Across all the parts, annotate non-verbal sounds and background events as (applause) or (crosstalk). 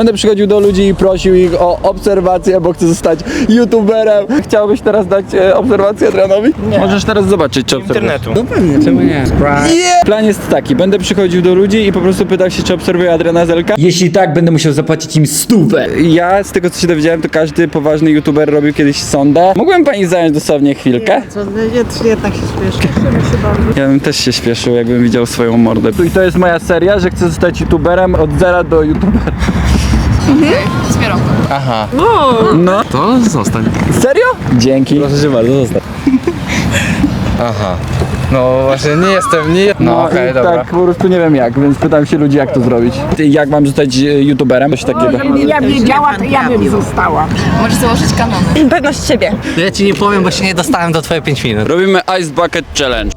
Będę przychodził do ludzi i prosił ich o obserwację, bo chcę zostać youtuberem. Chciałbyś teraz dać e, obserwację Adrianowi? Nie. Możesz teraz zobaczyć, czy obserwujesz. Internetu. No pewnie, czemu nie? Plan jest taki, będę przychodził do ludzi i po prostu pytał się, czy obserwuję Adriana Zelka. Jeśli tak, będę musiał zapłacić im stówę. Ja, z tego co się dowiedziałem, to każdy poważny youtuber robił kiedyś sondę. Mógłbym pani zająć dosłownie chwilkę? Co, jed- jednak się śpieszę. Ja bym też się śpieszył, jakbym widział swoją mordę. I to jest moja seria, że chcę zostać youtuberem od zera do youtubera. Aha. No. To zostań. Serio? Dzięki. Proszę cię bardzo, zostań. Aha. No właśnie nie jestem, nie No okej, i dobra. tak po prostu nie wiem jak, więc pytam się ludzi jak to zrobić. Ty, jak mam zostać e, youtuberem? Coś takiego. Ja wiedziała, to ja bym została. Możesz założyć kanony. Pewność siebie. Ja ci nie powiem, bo się nie dostałem do twoje 5 minut. Robimy Ice Bucket Challenge.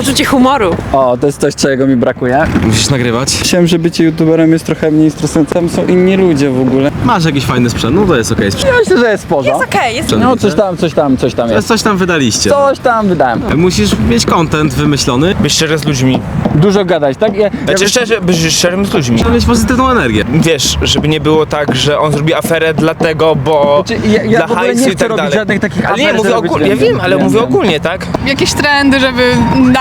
Poczucie humoru. O, to jest coś, czego mi brakuje. Musisz nagrywać. Myślałem, że bycie youtuberem jest trochę mniej stresujące. Tam są inni ludzie w ogóle. Masz jakiś fajny sprzęt, no to jest okej. Ja myślę, że jest poza. Okej, jest No coś tam, coś tam, coś tam jest. Coś tam wydaliście. Coś tam wydałem. Musisz mieć content wymyślony, Być szczery z ludźmi. Dużo gadać, tak? Ja, ja Znaczy szczerze, być szczerym z ludźmi. mieć pozytywną energię. Wiesz, żeby nie było tak, że on zrobi aferę dlatego, bo Znaczy, ja, ja dla w ogóle hajsu nie i chcę tak robić dalej. żadnych takich Ale nie, afer, mówię żeby być ogólnie, ja wiem, ale Wiem, mówię wiem. ogólnie, tak? Jakieś trendy, żeby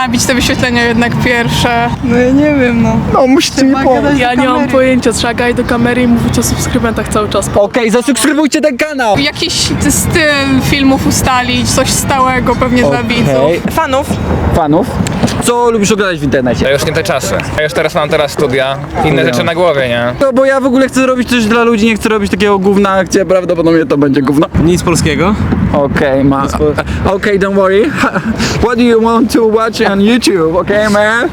nabić te wyświetlenia jednak pierwsze. No ja nie wiem, no. No, musicie mi pomóc. Ja nie mam pojęcia, trzeba gadać do kamery i mówić o subskrybentach cały czas. Okej, zasubskrybujcie ten kanał. Jakiś styl filmów ustalić, coś stałego pewnie dla widzów. Okej. fanów. Fanów. Co lubisz oglądać w internecie? To już nie te czasy. Ja już teraz mam teraz studia, inne rzeczy na głowie, nie? No bo ja w ogóle chcę robić coś dla ludzi, nie chcę robić takiego gówna, gdzie prawdopodobnie to będzie gówno. Nic polskiego. Okej, ma. Okej, don't worry. (laughs) What do you want to watch on YouTube, okay (laughs) man?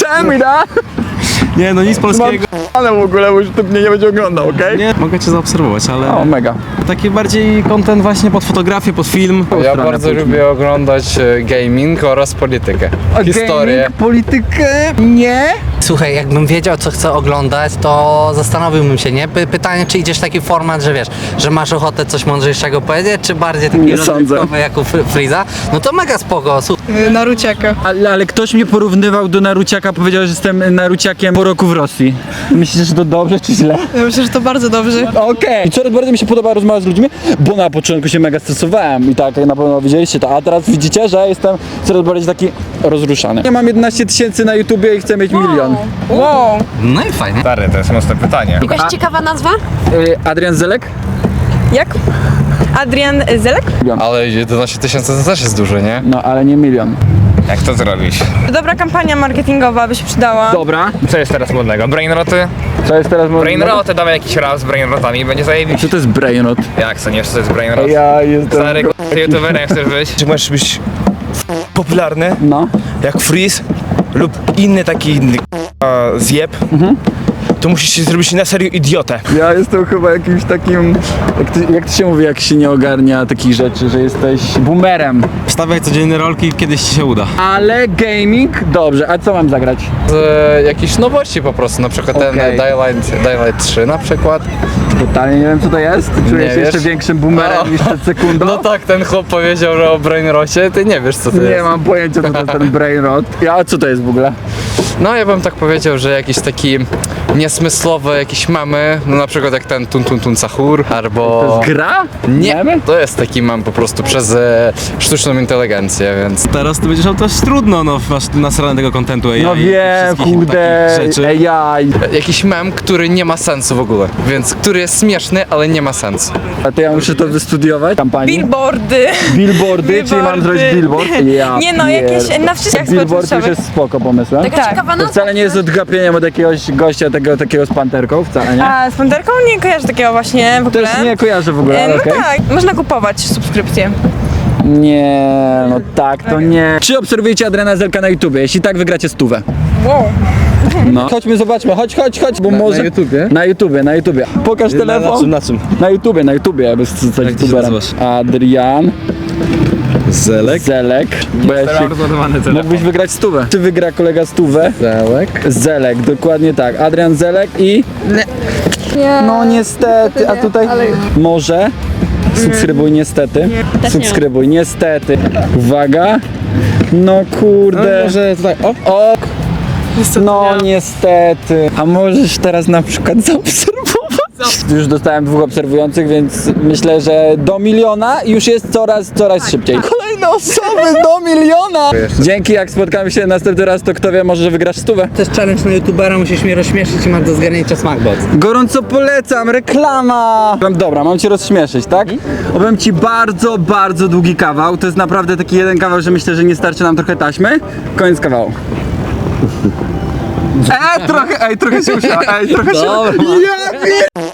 Tell me that. Nie, no nic polskiego. Ale w ogóle, bo już to mnie nie będzie oglądał, okej? Nie, mogę cię zaobserwować, ale O, mega. taki bardziej content właśnie pod fotografię, pod film. Ja Ja bardzo lubię oglądać e, gaming oraz politykę. Historię. Gaming, politykę, nie? Słuchaj, jakbym wiedział, co chcę oglądać, to zastanowiłbym się, nie? Py- Pytanie, czy idziesz w taki format, że wiesz, że masz ochotę coś mądrzejszego powiedzieć, czy bardziej taki Nie sądzę. rozrywkowy jak u Fr- Freeza? No to mega spoko, słuchaj. Naruciaka. Ale, ale ktoś mnie porównywał do Naruciaka, powiedział, że jestem Naruciakiem po roku w Rosji. Myślisz, że to dobrze czy źle? Ja myślę, że to bardzo dobrze. Okej. I coraz bardziej mi się podoba rozmawiać z ludźmi, bo na początku się mega stresowałem i tak jak na pewno widzieliście to, a teraz widzicie, że jestem coraz bardziej taki rozruszany. Ja mam 11 tysięcy na YouTubie i chcę mieć milion. Wow. No i fajnie. Stary, to jest mocne pytanie. Jakaś ciekawa nazwa? Y, Adrian Zelek? Jak? Adrian Zelek? Ale 11 tysięcy to też jest dużo, nie? No, ale nie milion. Jak to zrobić? Dobra kampania marketingowa by się przydała. Dobra. Co jest teraz modnego? Brainroty? Co jest teraz modne? Brainroty, dawaj jakiś rap z brainrotami, będzie zajebiście. Co to jest brainrot? Jak co, nie wiesz co to jest brainrot? Ja jestem... Stary k***a, youtuberem chcesz być? Czy możesz być popularny, No. jak Freeze lub inny taki k***a, zjeb, to musisz się zrobić na serio idiotę. Ja jestem chyba jakimś takim... Jak to, jak to się mówi, jak się nie ogarnia takich rzeczy, że jesteś boomerem. Wstawiaj codziennie rolki, kiedyś ci się uda. Ale gaming? Dobrze, a co mam zagrać? Z e, jakichś nowości po prostu, na przykład ten Okej. Daylight, Daylight 3 na przykład. Totalnie nie wiem co to jest. Czuję Nie się jeszcze wiesz? większym boomerem O. niż przed sekundą. No tak, ten chłop powiedział, że o Brainrocie, ty nie wiesz co to Nie jest. mam pojęcia co to jest ten brainrot. Ja, a co to jest w ogóle? No ja bym tak powiedział, że jakiś taki niesmyslowy, jakiś mamy, no na przykład jak ten Tun Tun Tun Sahur, albo... To jest gra? Nie, Memy? to jest taki mam po prostu przez e, sztuczną inteligencję, więc... Teraz to będziesz miał też trudno, no masz nasrane tego contentu AI. No i wiem, wszystkich kurde, takich rzeczy. AI. Jakiś mem, który nie ma sensu w ogóle, więc który jest śmieszny, ale nie ma sensu. A to ja muszę to wystudiować? Kampanii? Billboardy. Billboardy, czyli mam zrobić billboard? (laughs) Ja Nie no, pier- jakieś na wszystkich Billboard już społecznościowych. jest spoko pomysłem. Tak. To wcale nie jest odgapieniem od jakiegoś gościa tego, takiego z panterką, wcale nie. A z Panterką nie kojarzę takiego właśnie w ogóle. Też nie kojarzę w ogóle, E, ale No okej. tak, można kupować subskrypcję. Nie, no tak, to nie. Czy obserwujecie Adriana Zelka na YouTubie? Jeśli tak, wygracie stówę. Wow. No. (laughs) Chodźmy, zobaczmy, chodź, chodź, chodź, bo może... na YouTubie? Na YouTubie, na YouTubie. Pokaż Na, na telefon. czym, na czym? Na YouTubie, na YouTubie, aby zostać Jak ty się youtuberem. nazywasz? Adrian Zelek? Zelek. Bo ja się... Mógłbyś wygrać stówę. Czy wygra kolega stówę? Zelek. Zelek, dokładnie tak. Adrian Zelek i... No niestety, a tutaj może... Subskrybuj niestety. Subskrybuj niestety. Uwaga. No kurde. Może tutaj, o, O! No niestety. A możesz teraz na przykład zaobserwować? Już dostałem dwóch obserwujących, więc myślę, że do miliona już jest coraz, coraz szybciej. Kolejne osoby do miliona! Dzięki, jak spotkamy się następny raz, to kto wie, może wygrasz stówę. To jest challenge na youtubera, musisz mnie rozśmieszyć i masz do zgarnięcia smackbox. Gorąco polecam, reklama! Dobra, mam cię rozśmieszyć, tak? Opowiem ci bardzo, bardzo długi kawał. To jest naprawdę taki jeden kawał, że myślę, że nie starczy nam trochę taśmy. Koniec kawału. Ej, trochę, ej, trochę się usiadł, ej, trochę się Ja pier-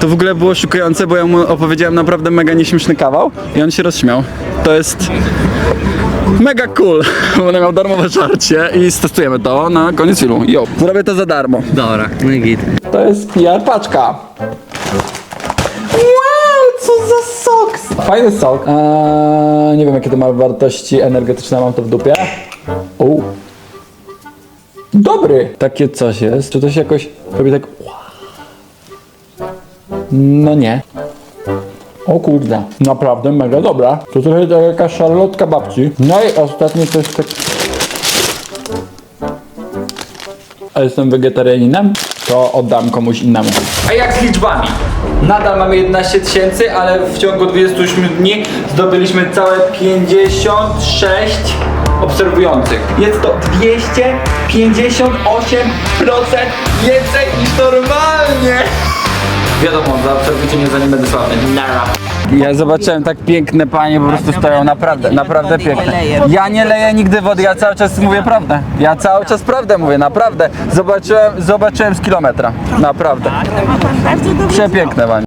To w ogóle było szokujące, bo ja mu opowiedziałem naprawdę mega nieśmieszny kawał i on się rozśmiał. To jest mega cool, (laughs) bo on miał darmowe żarcie i stestujemy to na koniec filmu. Yo, zrobię to za darmo. Dobra, no i git. To jest PR paczka. Wow, co za sok! Fajny sok. Eee, nie wiem jakie to ma wartości energetyczne, mam to w dupie. O. Dobry. Takie coś jest. Czy to się jakoś robi tak... No nie. O kurde, naprawdę mega dobra. To trochę jak jakaś szarlotka babci. No i ostatnie coś tak... a jestem wegetarianinem, to oddam komuś innemu. A jak z liczbami? Nadal mamy 11 tysięcy, ale w ciągu 28 dni zdobyliśmy całe 56 obserwujących. Jest to 258% więcej niż normalnie. Wiadomo, zaobserwujcie mnie zanim będę sławny. Nara. Ja zobaczyłem tak piękne panie po prostu stoją, naprawdę, naprawdę piękne. Ja nie leję nigdy wody, ja cały czas mówię prawdę. Ja cały czas prawdę mówię, naprawdę. Zobaczyłem, zobaczyłem z kilometra. Naprawdę. Przepiękne panie.